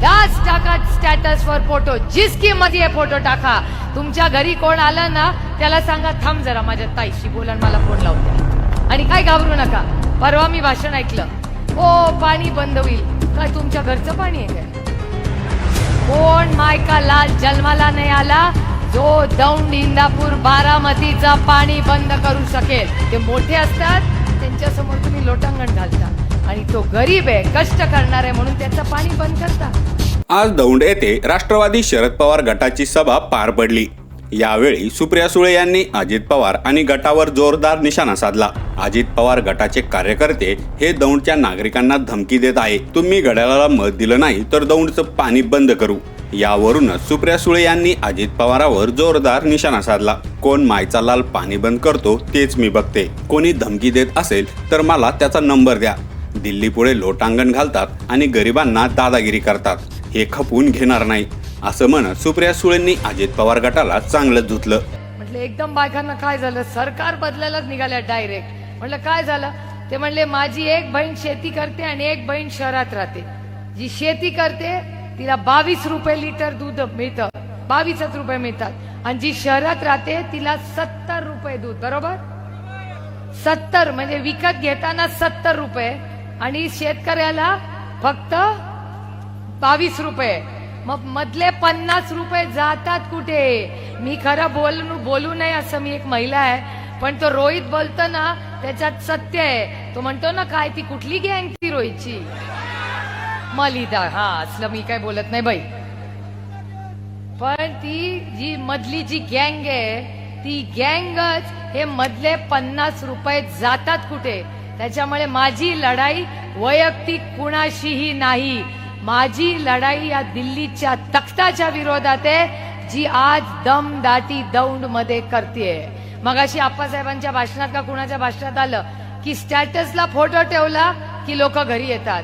बिनधास्त टाका स्टॅटस वर फोटो जिसकी मध्ये फोटो टाका. तुमच्या घरी कोण आलं ना त्याला सांगा थांब जरा माझ्या ताईशी बोला मला फोन लावून द्या आणि काय घाबरू नका. परवा मी भाषण ऐकलं. हो पाणी बंद होईल. काय तुमच्या घरचं पाणी आहे काय? कोण मायका लाल जन्माला नाही आला जो दौंड इंदापूर बारामतीचा पाणी बंद करू शकेल. ते मोठे असतात त्यांच्यासमोर तुम्ही लोटांगण घालता. आणि तो गरीब आहे कष्ट करणार आहे म्हणून त्याचं पाणी बंद करता. आज दौंड येथे राष्ट्रवादी शरद पवार गटाची सभा पार पडली. यावेळी सुप्रिया सुळे यांनी अजित पवार आणि गटावर जोरदार निशाणा साधला. अजित पवार गटाचे कार्यकर्ते हे दौंडच्या नागरिकांना धमकी देत आहे. तुम्ही घड्याळाला मत दिलं नाही तर दौंडचं पाणी बंद करू. यावरूनच सुप्रिया सुळे यांनी अजित पवारावर जोरदार निशाणा साधला. कोण मायचा लाल पाणी बंद करतो तेच मी बघते. कोणी धमकी देत असेल तर मला त्याचा नंबर द्या. दिल्ली पुढे लोटांगण घालतात आणि गरिबांना दादागिरी करतात. हे खपवून घेणार नाही असं म्हणत सुप्रिया सुळेंनी अजित पवार गटाला चांगलं धुतलं. म्हटलं एकदम बायकांना काय झालं? सरकार बदलायलाच निघाल्या डायरेक्ट म्हटलं काय झालं? ते म्हणले माझी एक बहीण शेती करते आणि एक बहीण शहरात राहते. जी शेती करते तिला बावीस रुपये लिटर दूध मिळतं. बावीसच रुपये मिळतात. आणि जी शहरात राहते तिला सत्तर रुपये दूध बरोबर? सत्तर म्हणजे विकत घेताना सत्तर रुपये. आणि शेतकऱ्याला फक्त बावीस रुपये. मग मधले पन्नास रुपये जातात कुठे? मी खरं बोलू बोलू नये असं मी एक महिला आहे पण तो रोहित बोलतो ना त्याच्यात सत्य आहे. तो म्हणतो ना काय ती कुठली गँग ती रोहितची? मलिदा. हा असलं मी काय बोलत नाही बाई. पण ती जी मधली जी गँग आहे ती गँगच हे मधले पन्नास रुपये जातात कुठे? त्याच्यामुळे माझी लढाई वैयक्तिक कुणाशीही नाही. माझी लढाई या दिल्लीच्या तख्ताच्या विरोधात आहे जी आज दमदाटी दौंडमध्ये करते मगाशी आप्पासाहेबांच्या भाषणात का कुणाच्या भाषणात आलं? की स्टॅटसला फोटो ठेवला की लोक घरी येतात.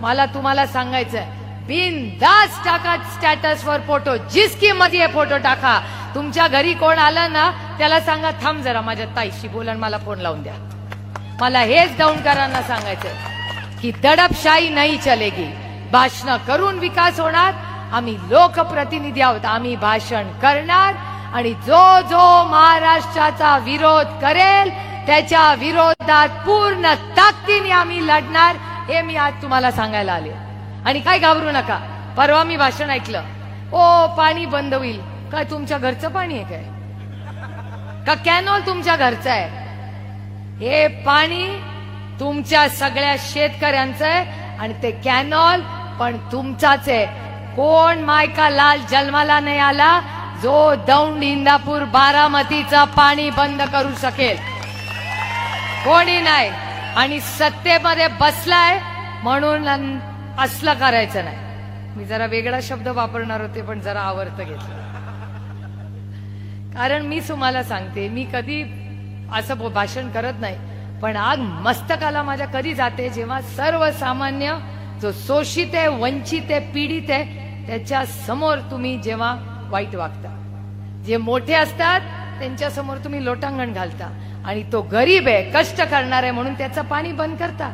मला तुम्हाला सांगायचंय बिन दास टाका स्टॅटस वर फोटो. जिसकी मध्ये फोटो टाका. तुमच्या घरी कोण आलं ना त्याला सांगा थांब जरा माझ्या ताईशी बोला मला फोन लावून द्या. मला हेच दौंडकरांना सांगायचंय की दडपशाही नाही चलेगी. भाषण करून विकास होणार आम्ही लोकप्रतिनिधी आहोत आम्ही भाषण करणार आणि जो जो महाराष्ट्राचा विरोध करेल त्याच्या विरोधात पूर्ण ताकदीने आम्ही लढणार हे मी आज तुम्हाला सांगायला आले. आणि काय घाबरू नका परवा मी भाषण ऐकलं. ओ पाणी बंद होईल. काय तुमच्या घरचं पाणी आहे काय? का कॅनॉल तुमच्या घरचं आहे? हे पाणी तुमच्या सगळ्या शेतकऱ्यांचं आहे आणि ते कॅनॉल पण तुमचाच आहे. कोण मायका लाल जन्माला नाही आला जो दौंड इंदापूर बारामतीचा पाणी बंद करू शकेल. कोणी नाही. आणि सत्तेमध्ये बसलाय म्हणून अन- असलं करायचं नाही. मी जरा वेगळा शब्द वापरणार होते पण जरा आवर्त घेतलं. कारण मी तुम्हाला सांगते मी कधी असं भाषण करत नाही. पण आग मस्तकाला माझ्या कधी जाते जेव्हा सर्वसामान्य जो शोषित आहे वंचित आहे पीडित आहे त्याच्यासमोर तुम्ही जेव्हा वाईट वागता. जे मोठे असतात त्यांच्यासमोर तुम्ही लोटांगण घालता. आणि तो गरीब आहे कष्ट करणार आहे म्हणून त्याचं पाणी बंद करता.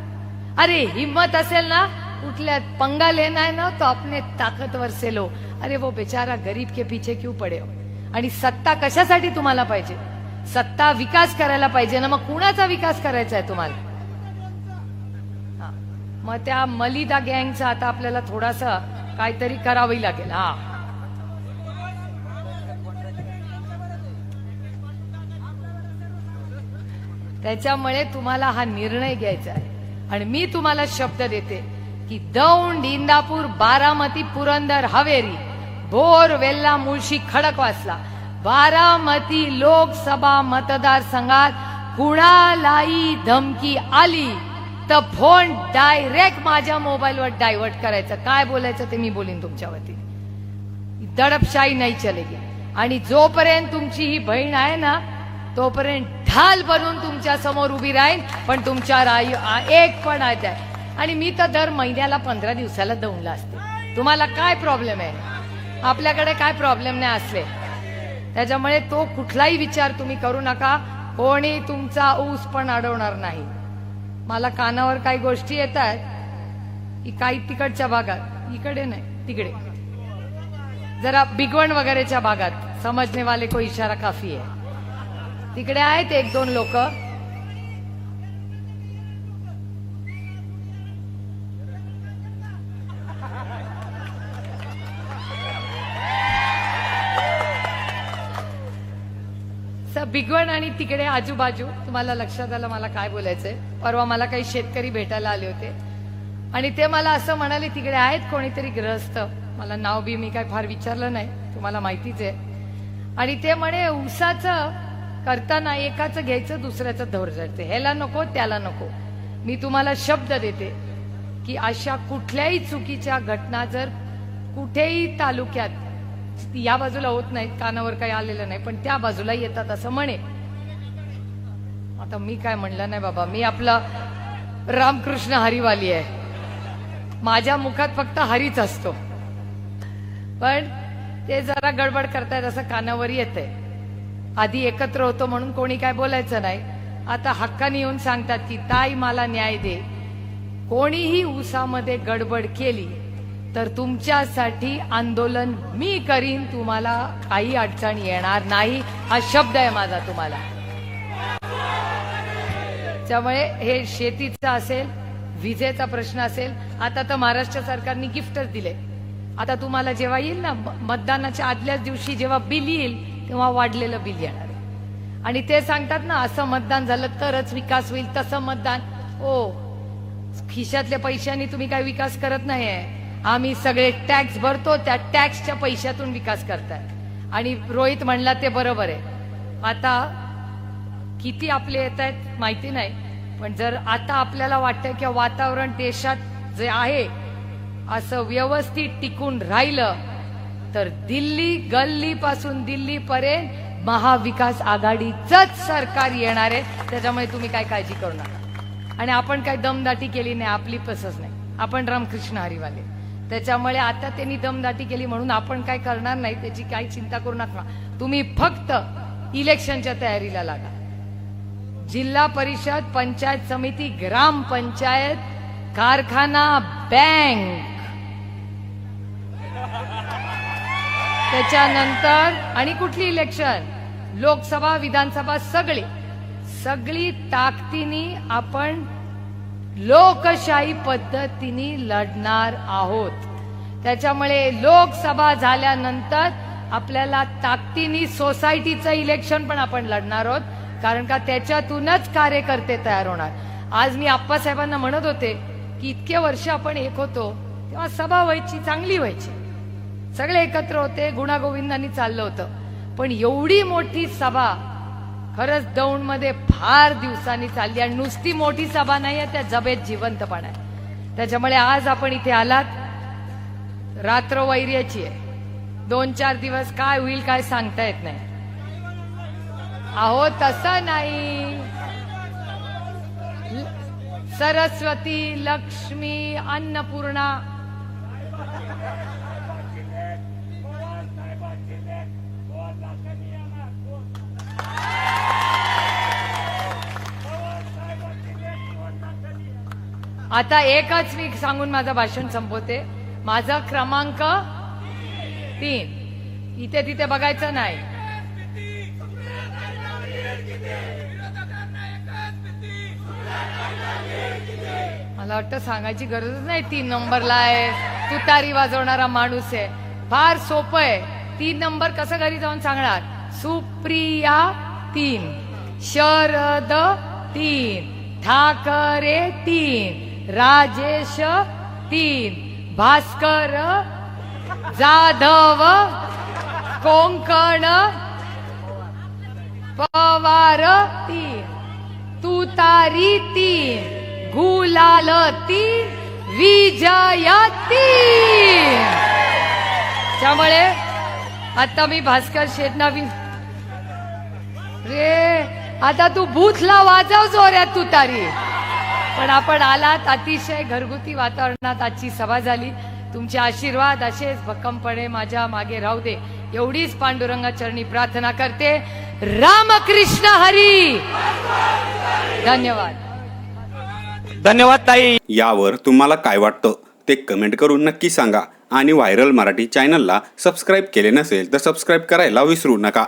अरे हिम्मत असेल ना कुठल्या पंगा लेना आहे ना तो आपने ताकदवर से लो अरे वो बेचारा गरीब के पीछे क्यों पडे हो? आणि सत्ता कशासाठी तुम्हाला पाहिजे? सत्ता विकास करायला पाहिजे ना मग कुणाचा विकास करायचा आहे तुम्हाला? मग त्या मलिदा गँगचा आता आपल्याला थोडासा काहीतरी करावी लागेल हा. त्याच्यामुळे तुम्हाला हा निर्णय घ्यायचा आहे. आणि मी तुम्हाला शब्द देते की दौंड इंदापूर बारामती पुरंदर हवेरी भोर वेल्ला मुळशी खडकवासला बारामती लोकसभा मतदारसंघात कुणालाही धमकी आली तर फोन डायरेक्ट माझ्या मोबाईलवर डायव्हर्ट करायचं. काय बोलायचं ते मी बोलीन तुमच्यावरती. दडपशाही नाही चलेगी आणि जोपर्यंत तुमची ही बहीण आहे ना तोपर्यंत ढाल बनून तुमच्यासमोर उभी राहील पण तुमच्या आयु एक पण आहे त्या. आणि मी तर दर महिन्याला पंधरा दिवसाला दौंडला असते. तुम्हाला काय प्रॉब्लेम आहे? आपल्याकडे काय प्रॉब्लेम नाही असले? त्याच्यामुळे तो कुठलाही विचार तुम्ही करू नका. कोणी तुमचा ऊस पण अडवणार नाही. मला कानावर काही गोष्टी येत आहेत की काही तिकडच्या भागात इकडे नाही तिकडे. जरा बिगवण वगैरेच्या भागात समजणे वाले को इशारा काफी आहे. तिकडे आहेत एक दोन लोक. बिगवण आणि तिकडे आजूबाजू तुम्हाला लक्षात आलं मला काय बोलायचंय? परवा मला काही शेतकरी भेटायला आले होते. आणि ते मला असं म्हणाले तिकडे आहेत कोणीतरी ग्रस्त मला नाव बी मी काय फार विचारलं नाही तुम्हाला माहितीच आहे. आणि ते म्हणे उसाचं करताना एकाचं घ्यायचं दुसऱ्याचं धोर जडते ह्याला नको त्याला नको. मी तुम्हाला शब्द देते की अशा कुठल्याही चुकीच्या घटना जर कुठेही तालुक्यात या बाजूला होत नाहीत कानावर काही आलेलं नाही पण त्या बाजूला येतात असं म्हणे. आता मी काय म्हणलं नाही बाबा मी आपला रामकृष्ण हरिवाली आहे. माझ्या मुखात फक्त हरीच असतो. पण ते जरा गडबड करतायत असं कानावर येतंय. आधी एकत्र होतो म्हणून कोणी काय बोलायचं नाही. आता हक्काने येऊन सांगतात की ताई मला न्याय दे. कोणीही उसामध्ये गडबड केली तर तुमच्यासाठी आंदोलन मी करीन. तुम्हाला काही अडचण येणार नाही. हा शब्द आहे माझा तुम्हाला. त्यामुळे हे शेतीचं असेल विजेचा प्रश्न असेल आता तर महाराष्ट्र सरकारने गिफ्टच दिले. आता तुम्हाला जेव्हा येईल ना मतदानाच्या आदल्याच दिवशी जेव्हा बिल येईल तेव्हा वाढलेलं बिल येणार आणि ते सांगतात ना असं मतदान झालं तरच विकास होईल तसं मतदान. ओ खिशातल्या पैशांनी तुम्ही काय विकास करत नाहीये. आम्ही सगळे टॅक्स भरतो त्या टॅक्सच्या पैशातून विकास करतात. आणि रोहित म्हणला ते बरोबर आहे. आता किती आपले येत आहेत माहिती नाही पण जर आता आपल्याला वाटतं की वातावरण देशात जे आहे असं व्यवस्थित टिकून राहिलं तर दिल्ली गल्ली पासून दिल्ली पर्यंत महाविकास आघाडीचंच सरकार येणार आहे. त्याच्यामुळे तुम्ही काय काळजी करू नका. आणि आपण काय दमदाटी केली नाही आपली पसच नाही. आपण रामकृष्ण हरिवाले. त्याच्यामुळे आता त्यांनी दमदाटी केली म्हणून आपण काय करणार नाही त्याची काही चिंता करू नका. तुम्ही फक्त इलेक्शनच्या तयारीला लागा. जिल्हा परिषद पंचायत समिती ग्रामपंचायत कारखाना बँक. त्याच्यानंतर आणि कुठली इलेक्शन? लोकसभा विधानसभा सगळी. सगळी ताकदीनी आपण लोकशाही पद्धतीने लढणार आहोत. त्याच्यामुळे लोकसभा झाल्यानंतर आपल्याला ताकदीने सोसायटीचं इलेक्शन पण आपण लढणार आहोत. कारण का त्याच्यातूनच कार्यकर्ते तयार होणार. आज मी आप्पासाहेबांना म्हणत होते की इतके वर्ष आपण एक होतो तेव्हा सभा व्हायची चांगली व्हायची. सगळे एकत्र होते गुणागोविंदांनी चाललं होतं. पण एवढी मोठी सभा खरंच दौंडमध्ये फार दिवसांनी चालली आणि नुसती मोठी सभा नाही आहे त्या जबेत जिवंतपणा आहे. त्याच्यामुळे आज आपण इथे आलात. रात्र वैर्याची आहे. दोन चार दिवस काय होईल काय सांगता येत नाही. अहो तसं नाही. सरस्वती लक्ष्मी अन्नपूर्णा. आता एकच मी सांगून माझं भाषण संपवते. माझा क्रमांक तीन. इथे तिथे बघायचं नाही. मला वाटतं सांगायची गरजच नाही. तीन नंबरला आहे. तुतारी वाजवणारा माणूस आहे. फार सोपं आहे. तीन नंबर कसं घरी जाऊन सांगणार? सुप्रिया तीन. शरद तीन. ठाकरे तीन. राजेश तीन. भास्कर जाधव कोंकण पवार तीन. तुतारी तीन. गुलाल तीन. विजय तीन. त्यामुळे आता मी भास्कर शेटना रे आता तू भूतला वाजव जोऱ्यात तुतारी. पण आपण आलात अतिशय घरगुती वातावरणात आजची सभा झाली. तुमचे आशीर्वाद असेच भक्कमपणे माझ्या मागे राहू दे. एवढीच पांडुरंगा चरणी प्रार्थना करते. रामकृष्ण हरी! धन्यवाद. धन्यवाद ताई. यावर तुम्हाला काय वाटतं ते कमेंट करून नक्की सांगा. आणि व्हायरल मराठी चॅनलला सबस्क्राईब केले नसेल तर सबस्क्राईब करायला विसरू नका.